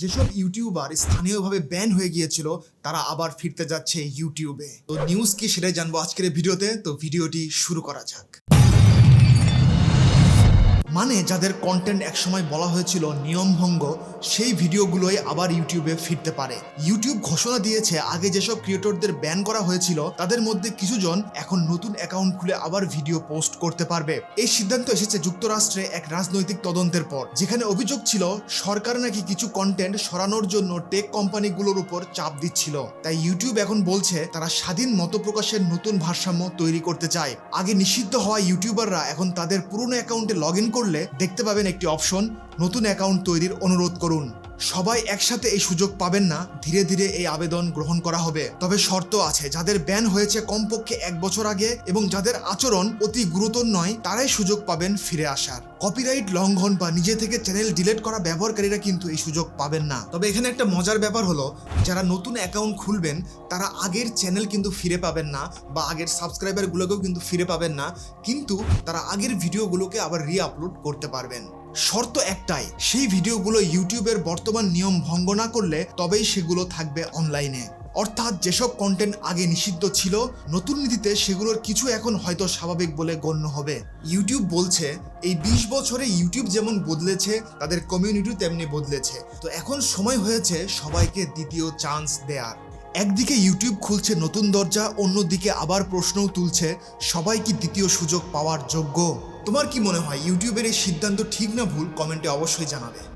যেসব ইউটিউবার স্থানীয়ভাবে ব্যান হয়ে গিয়েছিল, তারা আবার ফিরতে যাচ্ছে ইউটিউবে। তো নিউজ কি সেটাই জানব আজকের ভিডিওতে, তো ভিডিওটি শুরু করা যাক। মানে যাদের কন্টেন্ট একসময় বলা হয়েছিল নিয়মভঙ্গ, সেই ভিডিওগুলোই আবার ইউটিউবে ফিরতে পারে। ইউটিউব ঘোষণা দিয়েছে, আগে যেসব ক্রিয়েটরদের ব্যান করা হয়েছিল, তাদের মধ্যে কিছুজন এখন নতুন অ্যাকাউন্ট খুলে আবার ভিডিও পোস্ট করতে পারবে। এই সিদ্ধান্ত এসেছে যুক্তরাষ্ট্রে এক রাজনৈতিক তদন্তের পর, যেখানে অভিযোগ ছিল সরকার নাকি কিছু কন্টেন্ট সরানোর জন্য টেক কোম্পানিগুলোর উপর চাপ দিচ্ছিল। তাই ইউটিউব এখন বলছে, তারা স্বাধীন মত প্রকাশের নতুন ভারসাম্য তৈরি করতে চায়। আগে নিষিদ্ধ হওয়া ইউটিউবাররা এখন তাদের পুরনো অ্যাকাউন্টে লগ ইন করলে দেখতে পাবেন একটি অপশন নতুন অ্যাকাউন্ট তৈরির অনুরোধ করুন। সবাই একসাথে এই সুযোগ পাবেন না। ধীরে ধীরে এই আবেদন গ্রহণ করা হবে। তবে শর্ত আছে, যাদের ব্যান হয়েছে কমপক্ষে এক বছর আগে এবং যাদের আচরণ অতি গুরুতর নয়, তারাই সুযোগ পাবেন ফিরে আসার। কপিরাইট লঙ্ঘন বা নিজে থেকে চ্যানেল ডিলেট করা ব্যবহারকারীরা কিন্তু এই সুযোগ পাবেন না। তবে এখানে একটা মজার ব্যাপার হলো, যারা নতুন অ্যাকাউন্ট খুলবেন, তারা আগের চ্যানেল কিন্তু ফিরে পাবেন না বা আগের সাবস্ক্রাইবারগুলোকেও কিন্তু ফিরে পাবেন না, কিন্তু তারা আগের ভিডিওগুলোকে আবার রি আপলোড করতে পারবেন। শর্ত একটাই, সেই ভিডিওগুলো ইউটিউবের বর্তমান নিয়ম ভঙ্গ না করলে তবেই সেগুলো থাকবে অনলাইনে। অর্থাৎ যেসব কন্টেন্ট আগে নিষিদ্ধ ছিল, নতুন নীতিতে সেগুলোর কিছু এখন হয়তো স্বাভাবিক বলে গণ্য হবে। ইউটিউব বলছে, এই বিশ বছরে ইউটিউব যেমন বদলেছে, তাদের কমিউনিটিও তেমনি বদলেছে। তো এখন সময় হয়েছে সবাইকে দ্বিতীয় চান্স দেয়ার। একদিকে ইউটিউব খুলছে নতুন দরজা, অন্যদিকে আবার প্রশ্নও তুলছে, সবাই কি দ্বিতীয় সুযোগ পাওয়ার যোগ্য? তোমার কি মনে হয় ইউটিউবের এই সিদ্ধান্ত ঠিক না ভুল? কমেন্টে অবশ্যই জানাবে।